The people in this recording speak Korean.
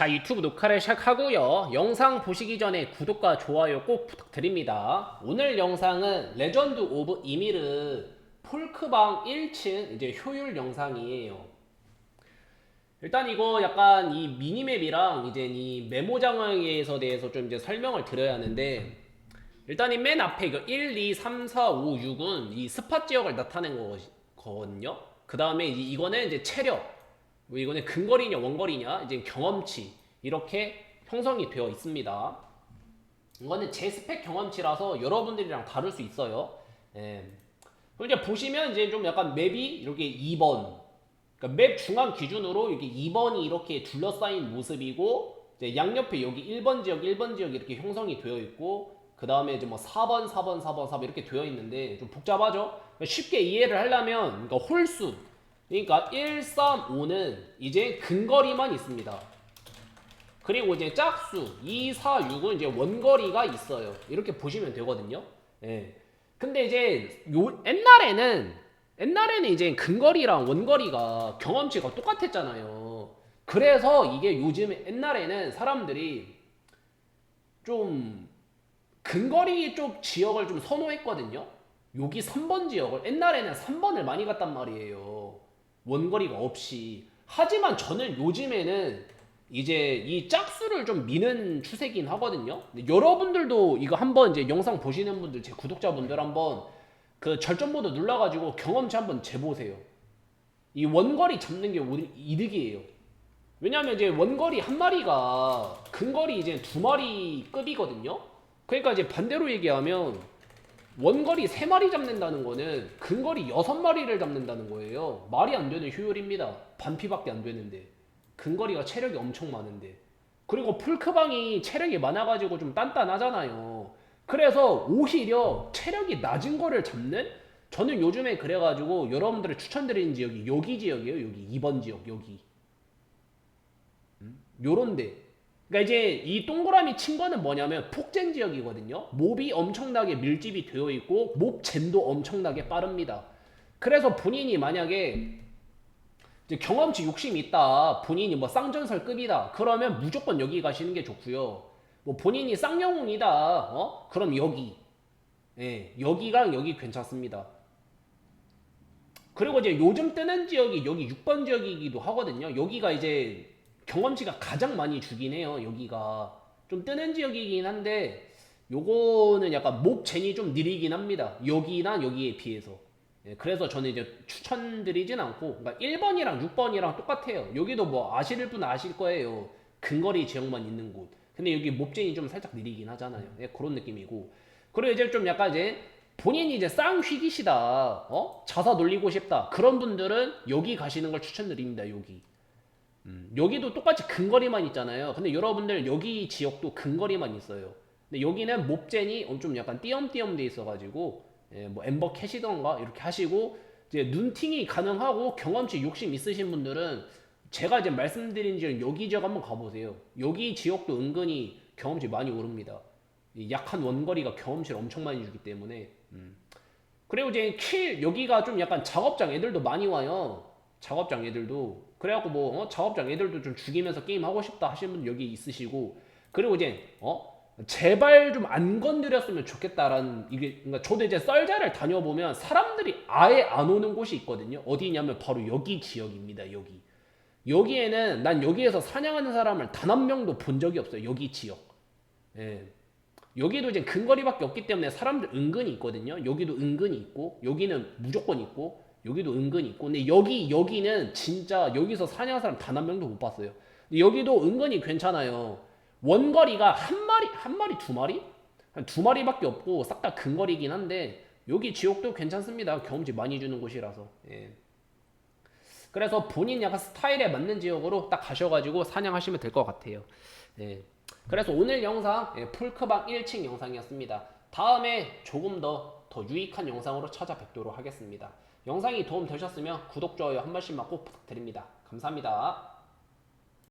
자 유튜브 녹화를 시작하고요. 영상 보시기 전에 구독과 좋아요 꼭 부탁드립니다. 오늘 영상은 레전드 오브 이미르 폴크방 1층 이제 효율 영상이에요. 일단 이거 약간 이 미니맵이랑 이제 이 메모장에서 대해서 좀 이제 설명을 드려야 하는데 일단 이 맨 앞에 이거 1, 2, 3, 4, 5, 6은 이 스팟 지역을 나타낸 거거든요. 그 다음에 이거는 이제 체력, 뭐 이거는 근거리냐 원거리냐 이제 경험치 이렇게 형성이 되어 있습니다. 이거는 제 스펙 경험치라서 여러분들이랑 다를 수 있어요. 예. 그럼 이제 보시면 이제 좀 약간 맵이 이렇게 2번, 그러니까 맵 중앙 기준으로 이렇게 2번이 이렇게 둘러싸인 모습이고 양옆에 여기 1번 지역, 1번 지역 이렇게 형성이 되어 있고 그 다음에 이제 뭐 4번, 4번, 4번, 4번 이렇게 되어 있는데 좀 복잡하죠? 쉽게 이해를 하려면 그러니까 홀수 그러니까 1, 3, 5는 이제 근거리만 있습니다. 그리고 이제 짝수 2, 4, 6은 이제 원거리가 있어요. 이렇게 보시면 되거든요. 예. 근데 이제 요 옛날에는 옛날에는 이제 근거리랑 원거리가 경험치가 똑같았잖아요. 그래서 이게 요즘 옛날에는 사람들이 좀 근거리 쪽 지역을 좀 선호했거든요. 여기 3번 지역을 옛날에는 3번을 많이 갔단 말이에요. 원거리가 없이. 하지만 저는 요즘에는 이제 이 짝수를 좀 미는 추세긴 하거든요. 여러분들도 이거 한번 이제 영상 보시는 분들, 제 구독자분들 한번 그 절전 모드 눌러가지고 경험치 한번 재보세요. 이 원거리 잡는 게 이득이에요. 왜냐하면 이제 원거리 한 마리가 근거리 이제 두 마리 급이거든요. 그러니까 이제 반대로 얘기하면 원거리 세 마리 잡는다는 거는 근거리 여섯 마리를 잡는다는 거예요. 말이 안 되는 효율입니다. 반피밖에 안 되는데 근거리가 체력이 엄청 많은데 그리고 풀크방이 체력이 많아가지고 좀 단단하잖아요. 그래서 오히려 체력이 낮은 거를 잡는 저는 요즘에 그래가지고 여러분들을 추천드리는 지역이 여기 지역이에요. 여기 2번 지역 여기 음? 요런데 그러니까 이제 이 동그라미 친 거는 뭐냐면 폭젠 지역이거든요. 몹이 엄청나게 밀집이 되어 있고 몹 젠도 엄청나게 빠릅니다. 그래서 본인이 만약에 경험치 욕심이 있다. 본인이 뭐 쌍전설급이다. 그러면 무조건 여기 가시는 게 좋고요. 뭐 본인이 쌍영웅이다. 어? 그럼 여기. 예, 여기랑 여기 괜찮습니다. 그리고 이제 요즘 뜨는 지역이 여기 6번 지역이기도 하거든요. 여기가 이제 경험치가 가장 많이 주긴 해요. 여기가 좀 뜨는 지역이긴 한데 요거는 약간 목 젠이 좀 느리긴 합니다. 여기나 여기에 비해서. 예, 그래서 저는 이제 추천드리진 않고 그러니까 1번이랑 6번이랑 똑같아요. 여기도 뭐 아실 분 아실 거예요. 근거리 지역만 있는 곳. 근데 여기 몹젠이 좀 살짝 느리긴 하잖아요. 예, 그런 느낌이고. 그리고 이제 좀 약간 이제 본인이 이제 쌍휘기시다. 어? 자사 놀리고 싶다. 그런 분들은 여기 가시는 걸 추천드립니다. 여기. 음, 여기도 똑같이 근거리만 있잖아요. 근데 여러분들 여기 지역도 근거리만 있어요. 근데 여기는 몹젠이 좀 약간 띄엄띄엄 돼 있어가지고 예, 뭐 엠버 캐시던가 이렇게 하시고 이제 눈팅이 가능하고 경험치 욕심 있으신 분들은 제가 이제 말씀드린 지역 여기 지역 한번 가보세요. 여기 지역도 은근히 경험치 많이 오릅니다. 이 약한 원거리가 경험치를 엄청 많이 주기 때문에 음. 그리고 이제 킬 여기가 좀 약간 작업장 애들도 많이 와요. 작업장 애들도 그래갖고 뭐 어? 작업장 애들도 좀 죽이면서 게임 하고 싶다 하시는 분 여기 있으시고 그리고 이제 어 제발 좀 안 건드렸으면 좋겠다라는 이게 그러니까 저도 이제 썰자를 다녀보면 사람들이 아예 안 오는 곳이 있거든요. 어디냐면 바로 여기 지역입니다. 여기 여기에는 난 여기에서 사냥하는 사람을 단 한 명도 본 적이 없어요. 여기 지역. 예. 여기도 이제 근거리밖에 없기 때문에 사람들 은근히 있거든요. 여기도 은근히 있고 여기는 무조건 있고 여기도 은근히 있고 근데 여기 여기는 진짜 여기서 사냥하는 사람 단 한 명도 못 봤어요. 근데 여기도 은근히 괜찮아요. 원거리가 한 마리 한 마리 두 마리 한 두 마리밖에 없고 싹 다 근거리긴 한데 여기 지역도 괜찮습니다. 경험치 많이 주는 곳이라서. 예. 그래서 본인 약간 스타일에 맞는 지역으로 딱 가셔가지고 사냥하시면 될 것 같아요. 예. 그래서 오늘 영상 예, 풀크방 1층 영상이었습니다. 다음에 조금 더, 더 유익한 영상으로 찾아뵙도록 하겠습니다. 영상이 도움 되셨으면 구독, 좋아요 한 번씩만 꼭 부탁드립니다. 감사합니다.